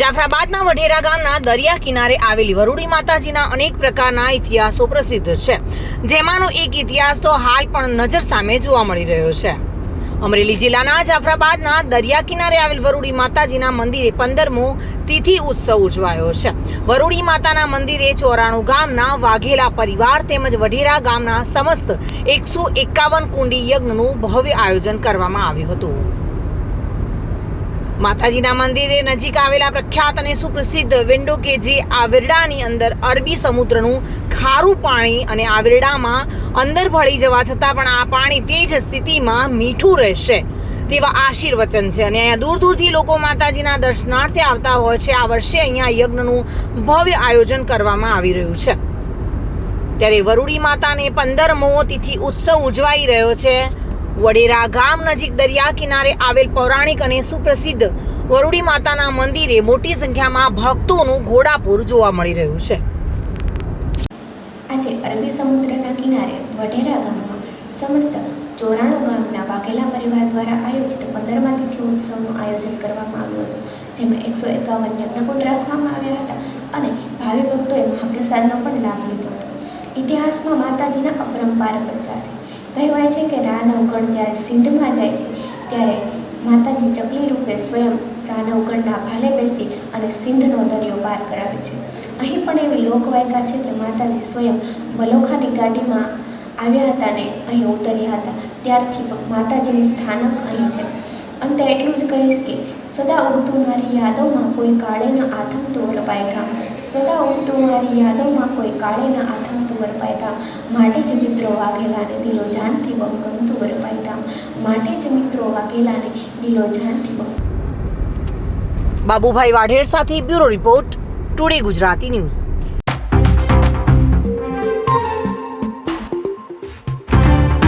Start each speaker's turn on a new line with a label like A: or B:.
A: જાફરાબાદના વઢેરા ગામના દરિયા કિનારે આવેલી વરુડી માતાજીના અનેક પ્રકારના ઇતિહાસો પ્રસિદ્ધ છે. જેમાંનો એક ઇતિહાસ તો હાલ પણ નજર સામે જોવા મળી રહ્યો છે. અમરેલી જિલ્લાના જાફરાબાદના દરિયા કિનારે આવેલ વરુડી માતાજીના મંદિરે પંદરમો તિથિ ઉત્સવ ઉજવાયો છે. વરુડી માતાના મંદિરે ચોરાણું ગામના વાઘેલા પરિવાર તેમજ વઢેરા ગામના સમસ્ત એકસો એકાવન કુંડી યજ્ઞનું ભવ્ય આયોજન કરવામાં આવ્યું હતું. માતાજીના મંદિરે નજીક આવેલા પ્રખ્યાત અને સુપ્રસિદ્ધ વિન્ડો કે જે આ વેરડાની અંદર અરબી સમુદ્રનું ખારું પાણી અને આ વેરડામાં અંદર ભળી જવા છતાં પણ આ પાણી તે જ સ્થિતિમાં મીઠું રહેશે તેવા આશીર્વચન છે. અને અહીંયા દૂર દૂરથી લોકો માતાજીના દર્શનાર્થે આવતા હોય છે. આ વર્ષે અહીંયા યજ્ઞનું ભવ્ય આયોજન કરવામાં આવી રહ્યું છે. ત્યારે વરુડી માતાને પંદરમો તિથિ ઉત્સવ ઉજવાઈ રહ્યો છે. વડેરા ગામ નજીક દરિયા કિનારે આવેલ પૌરાણિક અને સુપ્રસિદ્ધ વરુડી માતાના મંદિરે મોટી સંખ્યામાં ભક્તોનું ઘોડાપુર જોવા મળી રહ્યું છે.
B: આજે અરબી સમુદ્રના કિનારે વઢેરા ગામમાં સમસ્ત ચોરાણું ગામના વાઘેલા પરિવાર દ્વારા આયોજિત પંદરમા તિથિ ઉત્સવનું આયોજન કરવામાં આવ્યું હતું, જેમાં એકસો એકાવન યજ્ઞકુંડ રાખવામાં આવ્યા હતા અને ભાવિ ભક્તોએ મહાપ્રસાદનો પણ લાભ લીધો હતો. ઇતિહાસમાં માતાજીના અપરંપાર પ્રજા છે કહેવાય છે કે રાનવગઢ જ્યારે સિંધમાં જાય છે, ત્યારે માતાજી ચકલી રૂપે સ્વયં રાનવગઢના ભાલે બેસી અને સિંધનો દરિયો પાર કરાવે છે. અહીં પણ એવી લોકવાયકા છે કે માતાજી સ્વયં વલોખાની ગાડીમાં આવ્યા હતા ને અહીં ઉતર્યા હતા. ત્યારથી માતાજીનું સ્થાનક અહીં છે. અંતે એટલું જ કહીશ કે સદા ઉગતું મારી યાદોમાં કોઈ કાળેનો આથમ આથમતું વરપાયધામ સદા ઉગતું મારી યાદોમાં કોઈ કાળીના આથમતું હતા માટે જ મિત્રો વાઘેલાને દિલો જાનથી બહુ ગમતું વરપાયધામ માટે જ મિત્રો વાઘેલાને દિલો જાનથી બહુ
A: બાબુભાઈ વાઢેર સાથે bureau report today Gujarati news.